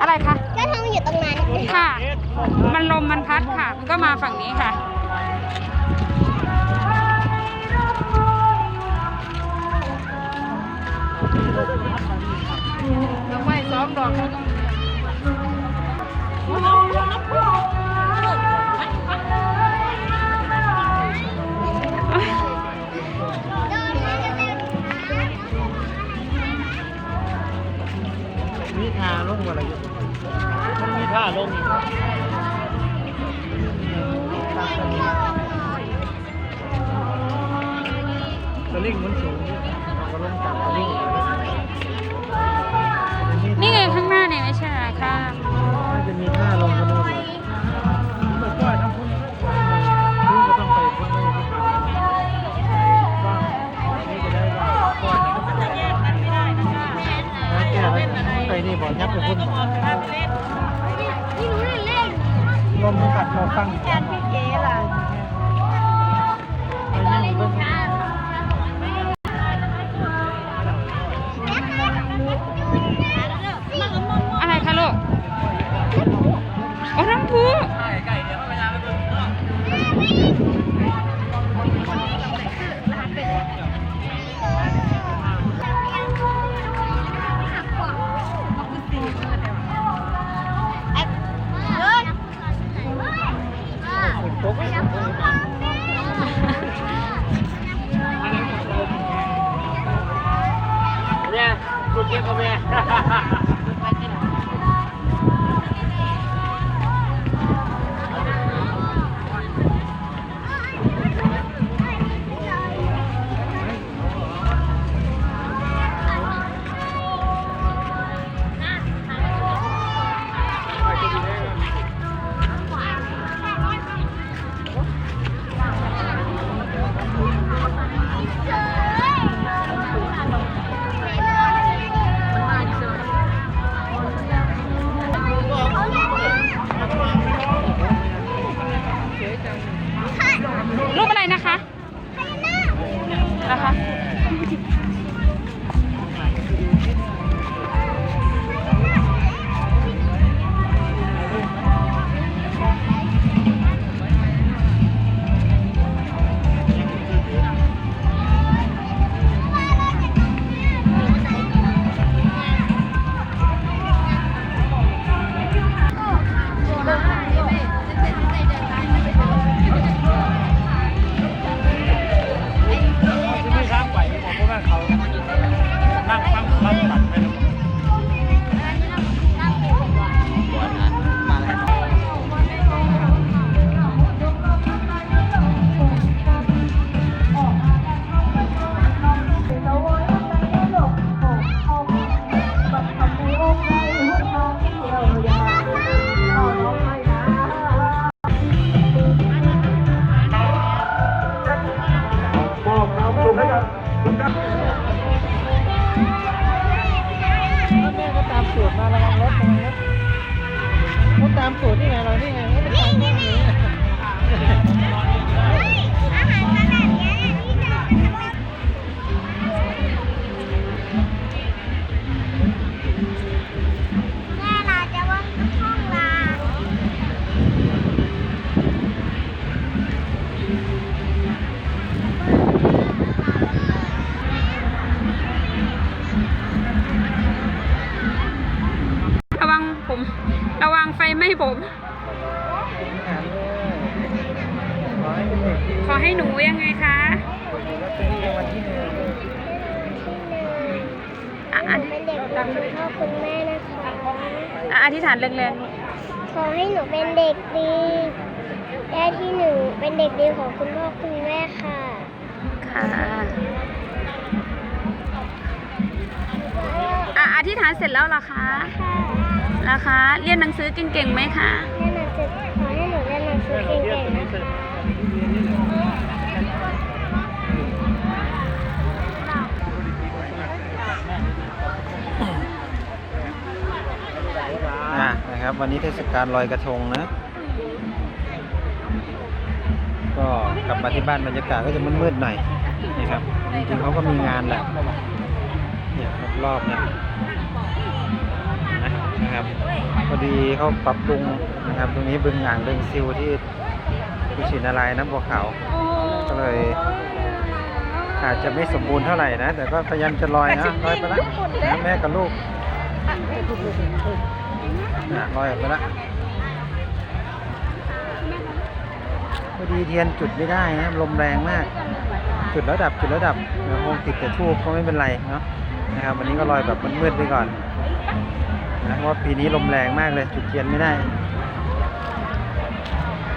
อะไรคะก็ทำอยู่ตรงนั้นค่ะ มันลมมันพัดค่ะ มันก็มาฝั่งนี้ค่ะแล้วไม้ซ้อมดอก มีทาลงอะไรอยู่มันมีท่าลงอีกสลิงมันสูง มกัดเราตั้งแทนพี่เก๋ล่ะ เนี่สุดเก็บเอาไป Mamma. ามสูตรนี่ไงเรานี่ไงไม่ได้ตามนี่อาหารขนาดนี้นี่จะแม่เราจะว่าห้องลาระวังผม ระวังไฟไหม้ผม ขอให้เป็นเด็กดีขอให้หนูยังไงคะลอตเตอรี่รางวัลที่หนึ่งอะหอะนูเป็นเด็กดีของคุณพ่อคุณแม่นะคะอะอธิษฐานแรงขอให้หนูเป็นเด็กดีได้ที่หนึ่งเป็นเด็กดีของคุณพ่อคุณแม่ค่ะๆค่ะอะอธิษฐานเสร็จแล้วเหรอคะค่ะ แล้วคะ เรียนหนังสือเก่งๆไหมคะ เรียนหนังสือขอให้หนูเรียนหนังสือเก่งๆนะคะอะนะครับ วันนี้เทศกาลลอยกระทงนะ ก็กลับมาที่บ้านบรรยากาศก็จะมืดๆหน่อยนะครับจริงๆเขาก็มีงานแหละเนี่ยรอบๆเนี่ย นะครับพอดีเขาปรับปรุงนะครับ ตรงนี้บึงอ่างบึงซิวที่กุชินารายน้ำบัวขาวก็เลย อาจจะไม่สมบูรณ์เท่าไหร่นะ แต่ก็พยายามจะลอยนะลอยไปแล้วนะแม่กับลูกนะลอยออกไปแล้วพอดีเทียนจุดไม่ได้นะลมแรงมาก จุดแล้วดับจุดแล้วดับเดี๋ยวคงติดแต่ทูบก็ไม่เป็นไรเนาะนะครับวันนี้ก็ลอยแบบมืดๆไปก่อน นะเพราะว่าปีนี้ลมแรงมากเลย จุดเทียนไม่ได้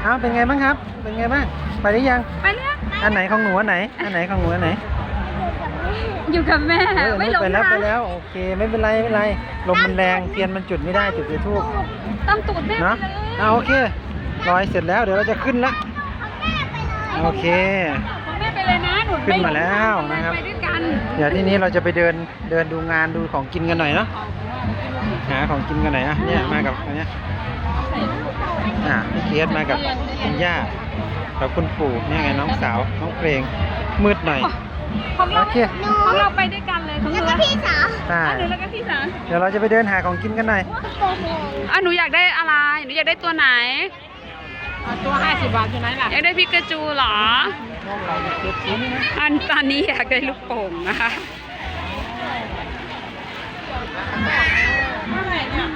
เอ้าเป็นไงบ้างครับ เป็นไงบ้าง ไปหรือยัง ไปแล้วอันไหนของหนูอันไหน อันไหนของหนูอันไหนอยู่กับแม่เออไม่หลงไปแล้วทางไปแล้ว โอเคไม่เป็นไรไม่เป็นไร ลมมันแรงเทียนมันจุดไม่ได้จุดแต่ทูบต้องตูดแม่เนาะเอาโอเคลอยเสร็จแล้วเดี๋ยวเราจะขึ้นละโอเค ของแม่ไปเลยนะหนูขึ้นมาแล้วนะครับ ไปด้วยกันเดี๋ยวที่นี้เราจะไปเดินเดินดูงานดูของกินกันหน่อยเนาะ หาของกินกันหน่อยอะเนี่ยมากับอันเนี้ยอะพี่เกียรติมากับคุณย่ากับคุณปู่เนี่ยไงน้องสาวน้องเพลงมืดหน่อย ของเราโอเค ของเราไปด้วยกันเลยของหแล้วนูก็พี่สาวใช่อะหนูแล้วก็พี่สาวเดี๋ยวเราจะไปเดินหาของกินกันหน่อยอะหนูอยากได้อะไรหนูอยากได้ตัวไหน ตัวห้าสิบบาทอยู่ไหนล่ะอยากได้พิกาจูเหรอ อันตอนนี้อยากได้ลูกโป่งนะคะ เนี่ย